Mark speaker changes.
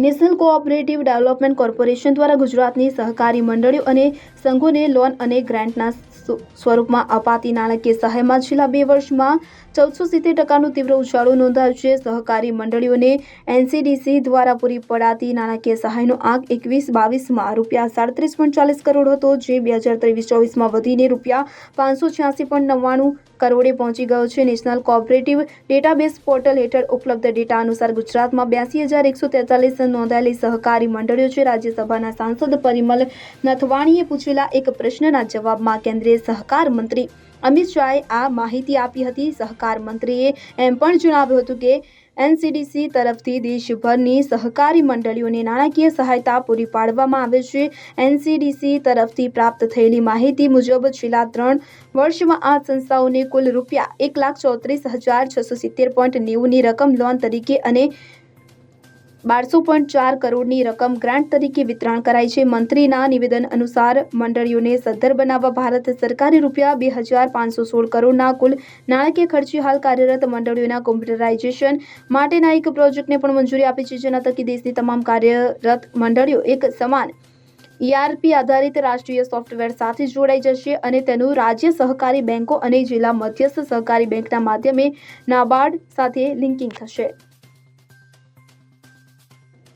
Speaker 1: National cooperative development corporation દ્વારા ગુજરાતની સહકારી મંડળીઓ અને સંઘોને લોન અને ગ્રાન્ટના સ્વ- સ્વરૂપમાં અપાતી નાણાકીય સહાયમાં છેલ્લા બે વર્ષમાં ચૌદસો સિત્તેર ટકાનું તીવ્ર ઉછાળો નોંધાયો છે. સહકારી મંડળીઓને એનસીડીસી દ્વારા પૂરી પડાતી નાણાકીય સહાયનો આંક એકવીસ, બાવીસમાં રૂપિયા સાડત્રીસ પોઈન્ટ ચાલીસ કરોડ હતો, જે બે હજાર ત્રેવીસ, ચોવીસમાં વધીને રૂપિયા પાંચસો છ્યાસી પોઈન્ટ નવ્વાણું કરોડે પહોંચી ગયો છે. નેશનલ કોઓપરેટિવ ડેટાબેઝ પોર્ટલ હેઠળ ઉપલબ્ધ ડેટા અનુસાર ગુજરાતમાં બ્યાસી હજાર એકસો તેતાલીસ નોંધાયેલી સહકારી મંડળીઓ છે. રાજ્યસભાના સાંસદ પરિમલ નથવાણીએ પૂછેલા એક પ્રશ્નના જવાબમાં કેન્દ્રીય સહકાર મંત્રી અમિત શાહે આ માહિતી આપી હતી. સહકાર મંત્રીએ એમ પણ જણાવ્યું હતું કે, એનસીડીસી તરફથી દેશભરની સહકારી મંડળીઓને નાણાકીય સહાયતા પૂરી પાડવામાં આવે છે. એનસીડીસી તરફથી પ્રાપ્ત થયેલી માહિતી મુજબ છેલ્લા ત્રણ વર્ષમાં આ સંસ્થાઓને કુલ રૂપિયા એક લાખ ચોત્રીસ હજાર છસો સિત્તેર પોઈન્ટ નેવુંની રકમ લોન તરીકે અને બારસો પોઈન્ટ ચાર કરોડની રકમ ગ્રાન્ટ તરીકે વિતરણ કરાઈ છે. મંત્રીના નિવેદન અનુસાર મંડળીઓને સદ્ધર બનાવવા ભારત સરકારે રૂપિયા બે હજાર પાંચસો સોળ કરોડના કુલ નાણાકીય ખર્ચે હાલ કાર્યરત મંડળીઓના કોમ્પ્યુટરાઇઝેશન માટેના એક પ્રોજેક્ટને પણ મંજૂરી આપી છે. જેના થકી દેશની તમામ કાર્યરત મંડળીઓ એક સમાન ઈઆરપી આધારિત રાષ્ટ્રીય સોફ્ટવેર સાથે જોડાઈ જશે અને તેનું રાજ્ય સહકારી બેંકો અને જિલ્લા મધ્યસ્થ સહકારી બેંકના માધ્યમે નાબાર્ડ સાથે લિંકિંગ થશે.